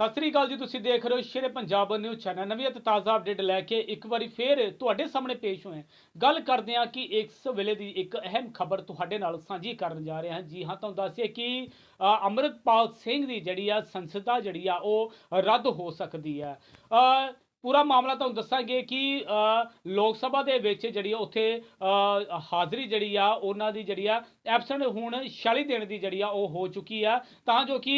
ਸਤਿ ਸ੍ਰੀ ਅਕਾਲ ਜੀ ਤੁਸੀਂ ਦੇਖ ਰਹੇ ਹੋ ਸ਼ੇਰੇ ਪੰਜਾਬ ਨਿਊਜ਼ ਚੈਨਲ। ਨਵੀਂ ਅਤੇ ਤਾਜ਼ਾ ਅਪਡੇਟ ਲੈ ਕੇ ਇੱਕ ਵਾਰੀ ਫੇਰ ਤੁਹਾਡੇ ਸਾਹਮਣੇ ਪੇਸ਼ ਹੋਏ ਗੱਲ ਕਰਦੇ ਹਾਂ ਕਿ ਇਸ ਵੇਲੇ ਦੀ ਇੱਕ ਅਹਿਮ ਖਬਰ ਤੁਹਾਡੇ ਨਾਲ ਸਾਂਝੀ ਕਰਨ ਜਾ ਰਹੇ ਹਾਂ। ਜੀ ਹਾਂ ਤੁਹਾਨੂੰ ਦੱਸਿਏ ਕਿ ਅ, ਅੰਮ੍ਰਿਤਪਾਲ ਸਿੰਘ ਦੀ ਜਿਹੜੀ ਆ ਸੰਸਦਾ ਜਿਹੜੀ ਆ ਉਹ ਰੱਦ ਹੋ ਸਕਦੀ ਹੈ। ਪੂਰਾ ਮਾਮਲਾ ਤੁਹਾਨੂੰ ਦੱਸਾਂਗੇ ਕਿ ਲੋਕ ਸਭਾ ਦੇ ਵਿੱਚ ਜਿਹੜੀ ਆ ਉੱਥੇ ਹਾਜ਼ਰੀ ਜਿਹੜੀ ਆ ਉਹਨਾਂ ਦੀ ਜਿਹੜੀ ਆ ਐਬਸੈਂਟ ਹੁਣ 46 ਦਿਨ ਦੀ ਜਿਹੜੀ ਆ ਉਹ ਹੋ ਚੁੱਕੀ ਆ। ਤਾਂ ਜੋ ਕਿ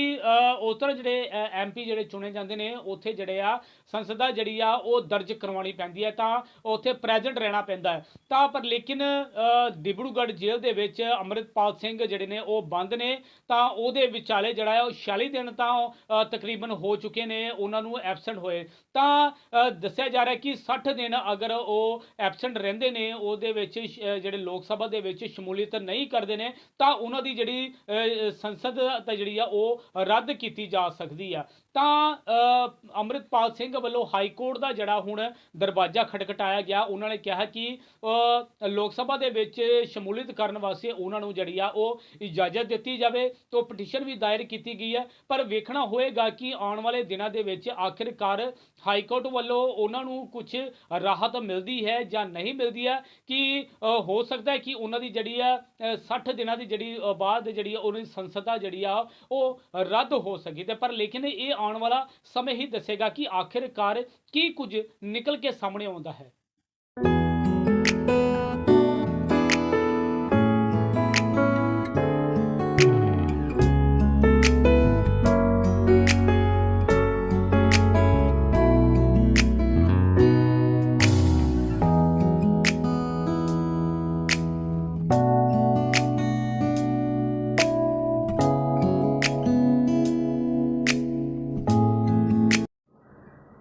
ਉਤਰ ਜਿਹੜੇ ਐਮਪੀ ਜਿਹੜੇ ਚੁਣੇ ਜਾਂਦੇ ਨੇ ਉੱਥੇ ਜਿਹੜੇ ਆ ਸੰਸਦਾ ਜਿਹੜੀ ਆ ਉਹ ਦਰਜ ਕਰਵਾਉਣੀ ਪੈਂਦੀ ਹੈ ਤਾਂ ਉੱਥੇ ਪ੍ਰੈਜ਼ੈਂਟ ਰਹਿਣਾ ਪੈਂਦਾ ਤਾਂ ਪਰ ਲੇਕਿਨ ਅ, ਡਿਬਰੂਗੜ੍ਹ ਜੇਲ੍ਹ ਦੇ ਵਿੱਚ ਅੰਮ੍ਰਿਤਪਾਲ ਸਿੰਘ ਜਿਹੜੇ ਨੇ ਉਹ ਬੰਦ ਨੇ। ਤਾਂ ਉਹਦੇ ਵਿਚਾਲੇ ਜਿਹੜਾ ਹੈ ਉਹ 46 ਦਿਨ ਤਾਂ ਤਕਰੀਬਨ ਹੋ ਚੁੱਕੇ ਨੇ ਉਹਨਾਂ ਨੂੰ ਐਬਸੈਂਟ ਹੋਏ। ਤਾਂ ਦੱਸਿਆ ਜਾ ਰਿਹਾ ਕਿ 60 ਦਿਨ ਅਗਰ ਉਹ ਐਬਸੈਂਟ ਰਹਿੰਦੇ ਨੇ ਉਹਦੇ ਵਿੱਚ ਜਿਹੜੇ ਲੋਕ ਸਭਾ ਦੇ ਵਿੱਚ ਸ਼ਮੂਲੀਅਤ ਨਹੀਂ ਕਰਦੇ ਨੇ ਤਾਂ ਉਹਨਾਂ ਦੀ ਜਿਹੜੀ ਸੰਸਦ ਤਾਂ ਜਿਹੜੀ ਆ ਉਹ ਰੱਦ ਕੀਤੀ ਜਾ ਸਕਦੀ ਆ। ਤਾਂ ਅ, ਅੰਮ੍ਰਿਤਪਾਲ ਸਿੰਘ ਵੱਲੋਂ ਹਾਈ ਕੋਰਟ ਦਾ ਜਿਹੜਾ ਹੁਣ ਦਰਵਾਜ਼ਾ ਖਟਖਟਾਇਆ ਗਿਆ ਉਹਨਾਂ ਨੇ ਕਿਹਾ ਕਿ ਲੋਕ ਸਭਾ ਦੇ ਵਿੱਚ ਸ਼ਮੂਲੀਅਤ ਕਰਨ ਵਾਸਤੇ ਉਹਨਾਂ ਨੂੰ ਜਿਹੜੀ ਆ ਉਹ ਇਜਾਜ਼ਤ ਦਿੱਤੀ ਜਾਵੇ ਤੋਂ ਪਟੀਸ਼ਨ ਵੀ ਦਾਇਰ ਕੀਤੀ ਗਈ ਹੈ ਪਰ ਵੇਖਣਾ ਹੋਏਗਾ ਕਿ ਆਉਣ ਵਾਲੇ ਦਿਨਾਂ ਦੇ ਵਿੱਚ ਆਖਿਰਕਾਰ ਹਾਈ ਕੋਰਟ ਵੱਲੋਂ ਉਹਨਾਂ ਨੂੰ ਕੁਝ ਰਾਹਤ ਮਿਲਦੀ ਹੈ ਜਾਂ ਨਹੀਂ ਮਿਲਦੀ ਹੈ ਕਿ ਹੋ ਸਕਦਾ ਹੈ ਕਿ ਉਹਨਾਂ ਦੀ ਜਿਹੜੀ ਆ ਅ, 60 ਦਿਨਾਂ ਦੀ ਜਿਹੜੀ ਬਾਅਦ ਜਿਹੜੀ ਆ ਉਹਨਾਂ ਦੀ ਸੰਸਦਾ ਜਿਹੜੀ ਆ ਉਹ ਰੱਦ ਹੋ ਸਕੀ ਤੇ ਪਰ ਲੇਕਿਨ ਇਹ ਆਉਣ ਵਾਲਾ ਸਮੇਂ ਹੀ ਦੱਸੇਗਾ ਕਿ ਆਖਿਰਕਾਰ ਕੀ ਕੁਝ ਨਿਕਲ ਕੇ ਸਾਹਮਣੇ ਆਉਂਦਾ ਹੈ।